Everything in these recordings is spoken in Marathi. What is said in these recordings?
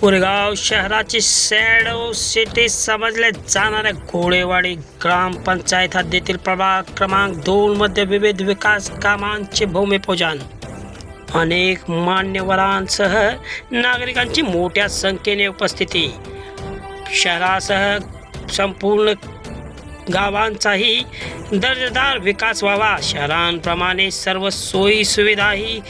कोरेगाव शहराची शॅडो सिटी समजले जाणाऱ्या घोडेवाडी ग्रामपंचायत हद्दीतील प्रभाग क्रमांक दोन मध्ये विविध विकास कामांचे भूमिपूजन. अनेक मान्यवरांसह नागरिकांची मोठ्या संख्येने उपस्थिती. शहरासह संपूर्ण गावांचाही दर्जेदार विकास व्हावा. शहरांप्रमाणे सर्व सोयी सुविधाही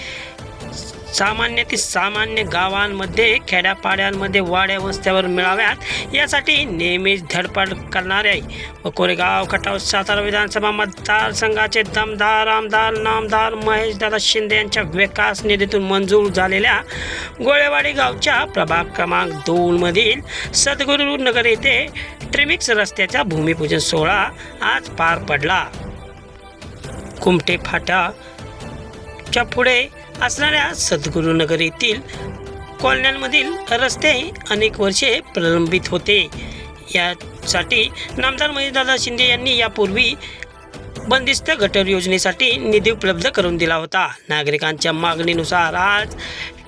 सामान्य ते सामान्य गावांमध्ये खेड्यापाड्यांमध्ये वाड्या वस्त्यावर मिळाव्यात. यासाठी नेहमीच धडपड करणारे व कोरेगाव खटाव सातारा विधानसभा मतदारसंघाचे दमदार आमदार नामदार महेशदादा शिंदे यांच्या विकास निधीतून मंजूर झालेल्या गोळेवाडी गावच्या प्रभाग क्रमांक दोनमधील सद्गुरुनगर येथे ट्रिमिक्स रस्त्याचा भूमिपूजन सोहळा आज पार पडला. कुमटे फाटा च्या पुढे असणाऱ्या सद्गुरुनगर येथील कॉलन्यांमधील रस्ते अनेक वर्षे प्रलंबित होते. यासाठी नामदार महेशदादा शिंदे यांनी यापूर्वी बंदिस्त गटर योजनेसाठी निधी उपलब्ध करून दिला होता. नागरिकांच्या मागणीनुसार आज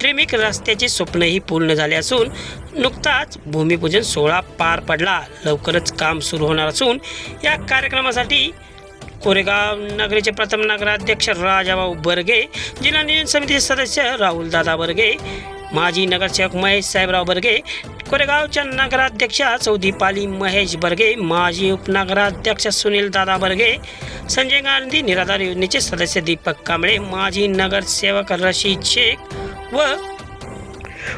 ट्रिमिक रस्त्याचे स्वप्नही पूर्ण झाले असून नुकताच भूमिपूजन सोहळा पार पडला. लवकरच काम सुरू होणार असून या कार्यक्रमासाठी कोरेगाव नगरीचे प्रथम नगराध्यक्ष राजाभाऊ बर्गे जिल्हा नियोजन समितीचे सदस्य राहुलदादा बर्गे माजी नगरसेवक महेश साहेबराव बर्गे कोरेगावच्या नगराध्यक्षा सौदीपाली महेश बर्गे माजी उपनगराध्यक्ष सुनील दादा बर्गे संजय गांधी निराधार योजनेचे सदस्य दीपक कांबळे माजी नगरसेवक रशीद शेख व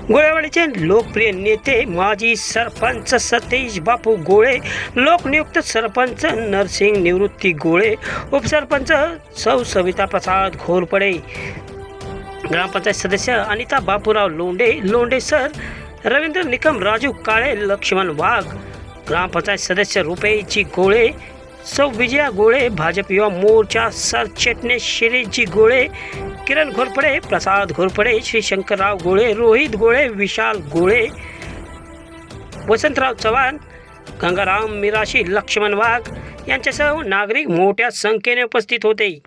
गोळेवाडीचे लोकप्रिय नेते माजी सरपंच सतीश बापू गोळे लोकनियुक्त सरपंच नरसिंग निवृत्ती गोळे उपसरपंच सौ सविता प्रसाद घोरपडे ग्रामपंचायत सदस्य अनिता बापूराव लोंडे लोंडे सर रवींद्र निकम राजू काळे लक्ष्मण वाघ ग्रामपंचायत सदस्य रुपेची गोळे सौ विजया गोळे भाजप युवा मोर्चा सरचिटणीस शिरीजी गोळे किरण घोरपडे प्रसाद घोरपडे श्री शंकरराव गोळे रोहित गोळे विशाल गोळे वसंतराव चव्हाण गंगाराम मिराशी लक्ष्मण वाघ यांच्यासह नागरिक मोठ्या संख्येने उपस्थित होते.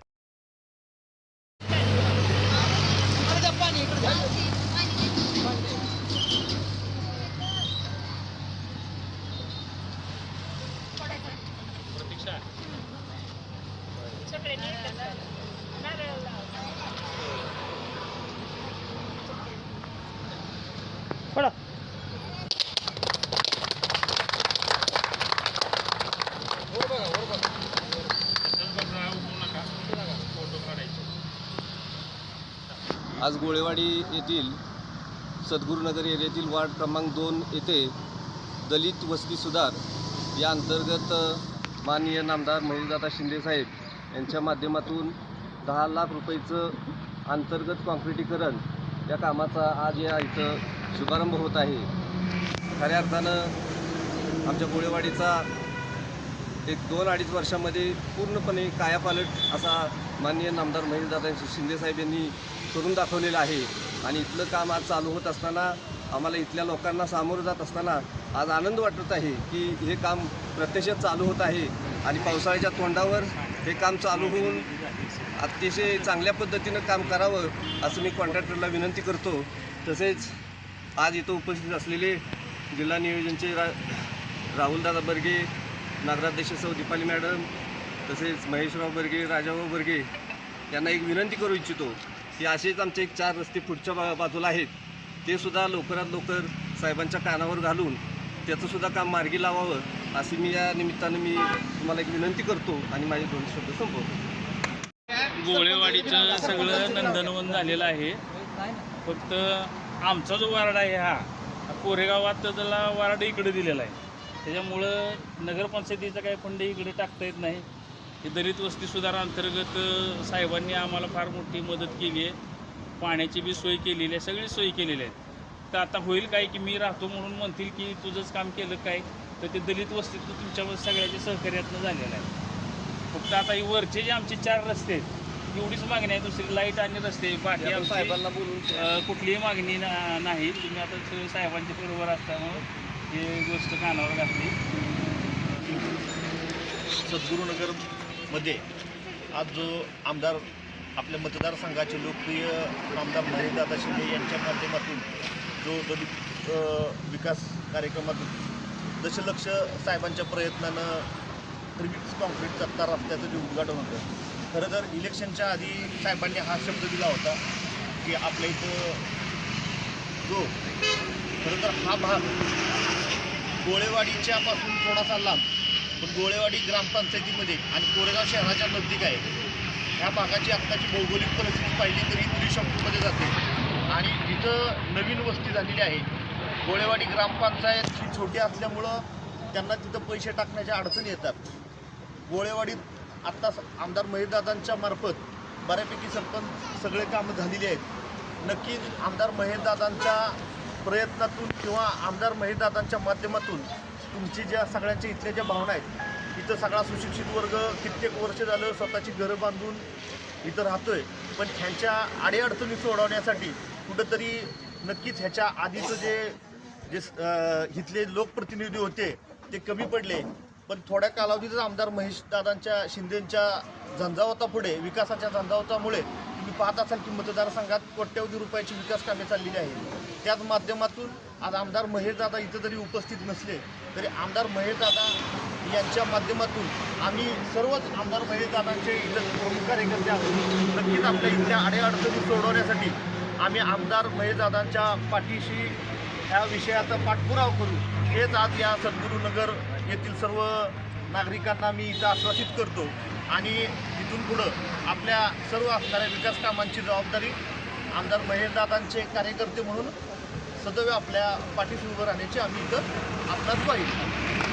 पडा आज गोळेवाडी येथील सद्गुरुनगर एरियातील वार्ड क्रमांक दोन येथे दलित वस्ती सुधार या अंतर्गत माननीय नामदार महेशदादा शिंदेसाहेब यांच्या माध्यमातून दहा लाख रुपयेचं अंतर्गत कॉन्क्रिटीकरण या कामाचा आज या इथं शुभारंभ होत आहे. खऱ्या अर्थानं आमच्या गोळेवाडीचा एक दोन अडीच वर्षामध्ये पूर्णपणे कायापालट असा माननीय नामदार महेशदादा शिंदेसाहेब यांनी करून दाखवलेलं आहे. आणि इथलं काम आज चालू होत असताना आम्हाला इथल्या लोकांना सामोरं जात असताना आज आनंद वाटत आहे की हे काम प्रत्यक्षात चालू होत आहे. आणि पावसाळ्याच्या तोंडावर हे काम चालू होऊन अतिशय चांगल्या पद्धतीनं काम करावं असं मी कॉन्ट्रॅक्टरला विनंती करतो. तसेच आज इथं उपस्थित असलेले जिल्हा नियोजनचे रा राहुलदादा बर्गे नगराध्यक्ष सौ दीपाली मॅडम तसेच महेशराव बर्गे राजाभाऊ बर्गे यांना एक विनंती करू इच्छितो की असेच आमचे एक चार रस्ते पुढच्या बा बाजूला आहेत. ते सुद्धा लवकरात लवकर साहेबांच्या कानावर घालून त्याचं सुद्धा काम मार्गी लावावं अशी मी या निमित्तानं मी तुम्हाला एक विनंती करतो आणि माझे दोन शब्द संपवतो. गोळेवाडीचं सगळं नंदनवन झालेलं आहे. फक्त आमचा जो वार्ड आहे हा हा कोरेगावात त्याला वार्ड इकडे दिलेला आहे. त्याच्यामुळं नगरपंचायतीचा काही फंड इकडे टाकता येत नाही. हे दलित वस्ती सुधारा अंतर्गत साहेबांनी आम्हाला फार मोठी मदत केली आहे. पाण्याची बी सोय केलेली आहे सगळी सोयी केलेली आहे. तर आता होईल काय की मी राहतो म्हणून म्हणतील की तुझंच काम केलं काय? तर ते दलित वस्तीत तुमच्या सगळ्याच्या सहकार्यातनं झालेलं आहे. फक्त आता हे वरचे जे आमचे चार रस्ते आहेत एवढीच मागणी आहे दुसरी लाइट आणि रस्ते. बाकी साहेबांना बोलून कुठलीही मागणी ना- नाही. तुम्ही आता साहेबांच्या बरोबर असल्यामुळं हे गोष्ट कानावर घातली. मध्ये आज जो आमदार आपल्या मतदारसंघाचे लोकप्रिय आमदार महेशदादा शिंदे यांच्या माध्यमातून जो दलित विकास कार्यक्रमात दशलक्ष साहेबांच्या प्रयत्नानं त्रिमिक्स कॉन्क्रीटचा आत्ता रस्त्याचं जे उद्घाटन होतं खरं तर इलेक्शनच्या आधी साहेबांनी हा शब्द दिला होता की आपल्या इथं जो खरं तर हा भाग गोळेवाडीच्यापासून थोडासा लांब पण गोळेवाडी ग्रामपंचायतीमध्ये आणि कोरेगाव शहराच्या नजदीक आहे. ह्या भागाची आत्ताची भौगोलिक परिस्थिती पाहिली तरी त्रिशंकूमध्ये जाते. आणि तिथं नवीन वस्ती झालेली आहे गोळेवाडी ग्रामपंचायत ही छोटी असल्यामुळं त्यांना तिथं पैसे टाकण्याच्या अडचणी येतात. गोळेवाडीत आत्ता स- आमदार महेशदादांच्या मार्फत बऱ्यापैकी सरपंच सगळे कामं झालेली आहेत. नक्कीच आमदार महेशदादांच्या प्रयत्नातून किंवा आमदार महेशदादांच्या माध्यमातून तुमची ज्या सगळ्यांच्या इथल्या ज्या भावना आहेत इथं सगळा सुशिक्षित वर्ग कित्येक वर्ष झालं स्वतःची घरं बांधून इथं राहतोय. पण ह्यांच्या अडीअडचणी सोडवण्यासाठी कुठंतरी नक्कीच ह्याच्या आधीचं जे जे इथले लोकप्रतिनिधी होते ते कमी पडले. पण थोड्या कालावधीतच आमदार महेश दादांच्या शिंदेंच्या झंझावतापुढे विकासाच्या झंझावतामुळे तुम्ही पाहत असाल की मतदारसंघात कोट्यवधी रुपयाची विकास कामे चाललेली आहेत. त्याच माध्यमातून आज आमदार महेशदादा इथं जरी उपस्थित नसले तरी आमदार महेशदादा यांच्या माध्यमातून आम्ही सर्वच आमदार महेशदादांचे इथं प्रमुख कार्यकर्ते आहोत. नक्कीच आपल्या इथल्या अडीअडचणी सोडवण्यासाठी आम्ही आमदार महेशदादांच्या पाठीशी ह्या विषयाचा पाठपुरावा करू. हेच आज या सद्गुरुनगर येथील सर्व नागरिकांना मी इथं आश्वासित करतो. आणि इथून पुढं आपल्या सर्व असणाऱ्या विकास कामांची जबाबदारी आमदार महेशदादांचे कार्यकर्ते म्हणून सदैव आपल्या पाठीशी उभं राहण्याची आम्ही इथं आपणास पाहिजे